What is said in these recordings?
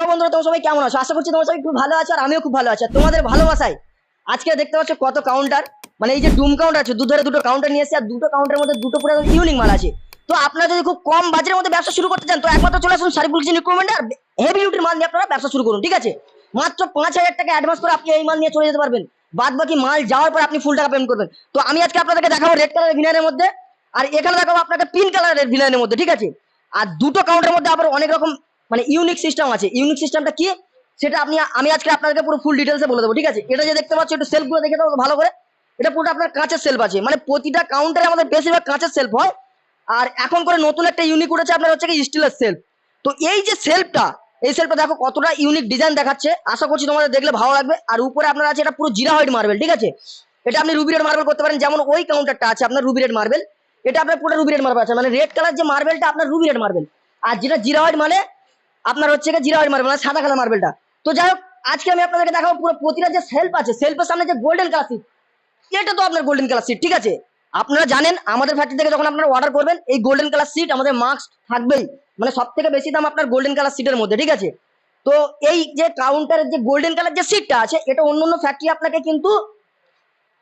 বন্ধুরা, তোমরা সবাই কেমন আছো? আশা করছি তোমরা সবাই খুব ভালো আছো আর আমিও খুব ভালো আছি। তোমাদের ভালোবাসায় আজকে দেখতে পাচ্ছ কত কাউন্টার মানে এই যে ডুম কাউন্টার আছে, দুধারে দুটো কাউন্টার নিয়ে এসেছে আর দুটো কাউন্টারের মধ্যে দুটো পুরো ইউনিক মাল আছে। তো আপনারা যদি খুব কম বাজারের মধ্যে ব্যবসা শুরু করতে চান, তো একমাত্র চলে আসুন সারিফুল কিচেন রিক্রুটমেন্ট আর হেভি ইউটির মাল নিয়ে আপনারা ব্যবসা শুরু করুন, ঠিক আছে? মাত্র পাঁচ হাজার টাকা অ্যাডভান্স করে আপনি এই মাল নিয়ে চলে যেতে পারবেন। বাদ বাকি মাল যাওয়ার পর আপনি ফুল টাকা পেমেন্ট করবেন। তো আমি আজকে আপনাদেরকে দেখাবো রেড কালারের ভিনারের মধ্যে। আর এখানে দেখাবো আপনাকে পিঙ্ক কালারের ভিনারের মধ্যে, ঠিক আছে? আর দুটো কাউন্টারের মধ্যে আবার অনেক রকম মানে ইউনিক সিস্টেম আছে। ইউনিক সিস্টেমটা কি? সেটা আপনি, আমি আজকে আপনাদেরকে পুরো ফুল ডিটেলসে বলে দেবো, ঠিক আছে? এটা যে দেখতে পাচ্ছ, একটু সেলফগুলো দেখে দাও ভালো করে। এটা পুরোটা আপনার কাঁচের সেলফ আছে। মানে প্রতিটা কাউন্টারে আমাদের বেশিরভাগ কাঁচের সেলফ হয়। আর এখন করে নতুন একটা ইউনিক উঠেছে, আপনার হচ্ছে কি স্টিলের সেলফ তো এই যে সেলফটা এই সেলফটা দেখো কতটা ইউনিক ডিজাইন দেখাচ্ছে। আশা করছি তোমাদের দেখলে ভালো লাগবে। আর উপরে আপনার আছে এটা পুরো জিরা হোয়াইট মার্বেল ঠিক আছে? এটা আপনি রুবি রেড মার্বেল করতে পারেন। যেমন ওই কাউন্টারটা আছে আপনার রুবি রেড মার্বেল এটা আপনার পুরো রুবি রেড মার্বেল আছে। মানে রেড কালার যে মার্বেলটা আপনার রুবি রেড মার্বেল আর যেটা জিরা হোয়াইট মানে আপনার হচ্ছে জিরা হোয়াইট মার্বেল সাদা কালার মার্বেলটা তো যাই হোক, আজকে আমি আপনাদেরকে দেখাবো পুরো প্রতিটা যে সেলফ আছে সেলফের সামনে যে গোল্ডেন কালার সিট এটা তো আপনার গোল্ডেন কালার সিট ঠিক আছে? আপনারা জানেন, আমাদের ফ্যাক্টরি থেকে যখন আপনারা অর্ডার করবেন, এই গোল্ডেন কালার সিট আমাদের মাস্ক থাকবেই মানে সব থেকে বেশি দাম আপনার গোল্ডেন কালার সিটের মধ্যে, ঠিক আছে? তো এই যে কাউন্টারের যে গোল্ডেন কালার যে সিটটা আছে, এটা অন্য অন্য ফ্যাক্টরি আপনাকে কিন্তু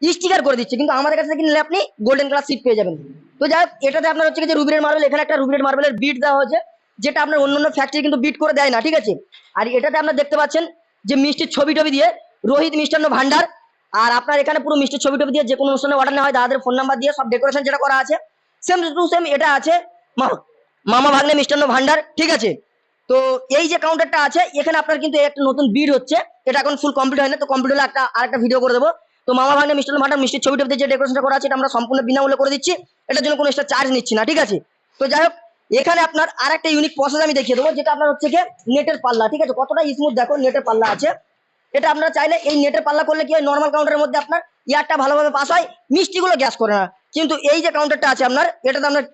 স্টিকার করে দিচ্ছে, কিন্তু আমাদের কাছে থেকে নিলে আপনি গোল্ডেন কালার সিট পেয়ে যাবেন। তো যাই হোক, এটাতে আপনার হচ্ছে যে রুবিরের মার্বেল এখানে একটা রুবিরের মার্বেলের বিট দেওয়া হয়েছে। যেটা আপনার অন্য অন্য ফ্যাক্টরি কিন্তু বিট করে দেয় না, ঠিক আছে? আর এটাতে আপনারা দেখতে পাচ্ছেন যে মিষ্টির ছবি টবি দিয়ে রোহিত মিষ্টান্ন ভান্ডার, আর আপনার এখানে পুরো মিষ্টির ছবি টবি দিয়ে যে কোনো অনুষ্ঠানে অর্ডার নেওয়া হয়, দাদাদের ফোন নাম্বার দিয়ে সব ডেকোরেশন যেটা করা আছে সেম টু সেম এটা আছে মামা ভাগ্নে মিষ্টান্ন ভান্ডার, ঠিক আছে? তো এই যে কাউন্টারটা আছে, এখানে আপনার কিন্তু একটা নতুন বিড হচ্ছে, এটা এখন ফুল কমপ্লিট হয় না তো কমপ্লিট হলে একটা, আরেকটা ভিডিও করে দেবো। তো মামা ভাগ্নে মিষ্টান্ন ভান্ডার মিষ্টির ছবি টবিতে যে ডেকোরেশনটা করা আছে, এটা আমরা সম্পূর্ণ বিনামূল্যে করে দিচ্ছি, এটার জন্য কোনো এক্সট্রা চার্জ নিচ্ছি না, ঠিক আছে? তো যাই হোক এখানে আপনার আর একটা ইউনিক প্রসেস আমি দেখিয়ে দেবো, যেটা আপনার হচ্ছে কি নেটের পাল্লা, ঠিক আছে? কতটা স্মুথ দেখো, নেটের পাল্লা আছে। এটা আপনারা চাইলে এই নেটের পাল্লা করলে কি হয় নর্মাল কাউন্টারের মধ্যে আপনার ইয়ারটা ভালোভাবে পাস হয়, মিষ্টিগুলো গ্যাস করে না। কিন্তু এই যে কাউন্টারটা আছে আপনার, এটাতে আপনার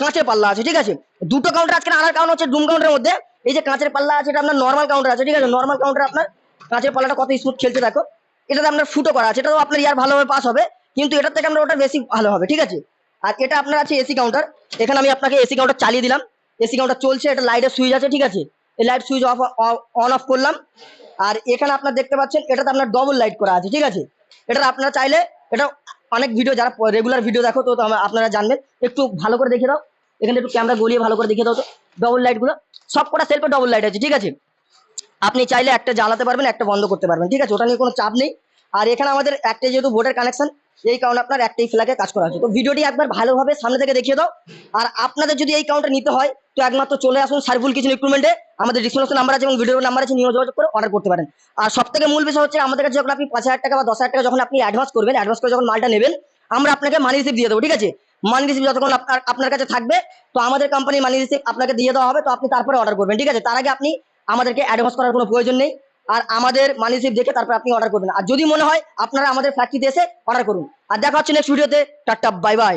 কাঁচের পাল্লা আছে, ঠিক আছে? দুটো কাউন্টার আজকে আনার কারণ হচ্ছে ডুম কাউন্টারের মধ্যে। এই যে কাঁচের পাল্লা আছে, এটা আপনার নর্মাল কাউন্টার আছে, ঠিক আছে? নর্মাল কাউন্টার আপনার কাঁচের পাল্লাটা কত স্মুথ খেলতে দেখো। এটাতে আপনার ফুটো করা আছে, এটাও আপনার ইয়ার ভালোভাবে পাস হবে, কিন্তু এটার থেকে আমরা ওটা বেশি ভালো হবে, ঠিক আছে? আর এটা আপনার আছে এসি কাউন্টার এখানে আমি আপনাকে এসি কাউন্টার চালিয়ে দিলাম। এসি কাউন্টার চলছে, এটা লাইটের সুইচ আছে, ঠিক আছে? এই light switch off on off করলাম। আর এখানে আপনার দেখতে পাচ্ছেন, এটাতে আপনার ডবল লাইট করা আছে, ঠিক আছে? এটা আপনারা চাইলে, এটা অনেক ভিডিও যারা রেগুলার ভিডিও দেখো, তো আপনারা জানবেন। একটু ভালো করে দেখে দাও। এখানে একটু ক্যামেরা গলিয়ে ভালো করে দেখে দাও তো। ডবল লাইটগুলো সব কটা সেলফে ডবল লাইট আছে, ঠিক আছে? আপনি চাইলে একটা জ্বালাতে পারবেন, একটা বন্ধ করতে পারবেন, ঠিক আছে? ওটা নিয়ে কোনো চাপ নেই। আর এখানে আমাদের একটাই যেহেতু বোর্ডের কানেকশন এই কারণে আপনার একটাই ফ্ল্যাগে কাজ করা আছে। তো ভিডিওটি একবার ভালোভাবে সামনে থেকে দেখিয়ে দাও। আর আপনাদের যদি এই কাউন্টার নিতে হয়, তো একমাত্র চলে আসুন সার্ভুল কিচেন ইকুইপমেন্টে আমাদের ডিসক্রিপশন নাম্বার আছে এবং ভিডিওর নাম্বার আছে, নিয়ে যোগাযোগ করে অর্ডার করতে পারেন। আর সব থেকে মূল বিষয় হচ্ছে, আমাদের কাছে যখন আপনি পাঁচ হাজার টাকা বা দশ হাজার টাকা যখন আপনি অ্যাডভান্স করবেন অ্যাডভান্স করে যখন মালটা নেবেন, আমরা আপনাকে মানি রিসিভ দিয়ে দেবো, ঠিক আছে? মানি রিসিভ যতক্ষণ আপনার আপনার কাছে থাকবে, তো আমাদের কোম্পানির মানি রিসিভ আপনাকে দিয়ে দেওয়া হবে, তো আপনি তারপরে অর্ডার করবেন, ঠিক আছে? তার আগে আপনি আমাদেরকে অ্যাডভান্স করার কোনো প্রয়োজন নেই। আর আমাদের মানি রিসিভ দেখে তারপর আপনি অর্ডার করবেন। আর যদি মনে হয় আপনারা আমাদের ফ্যাক্টরিতে এসে অর্ডার করুন। আর দেখা হচ্ছে নেক্সট ভিডিওতে টাটা বাই বাই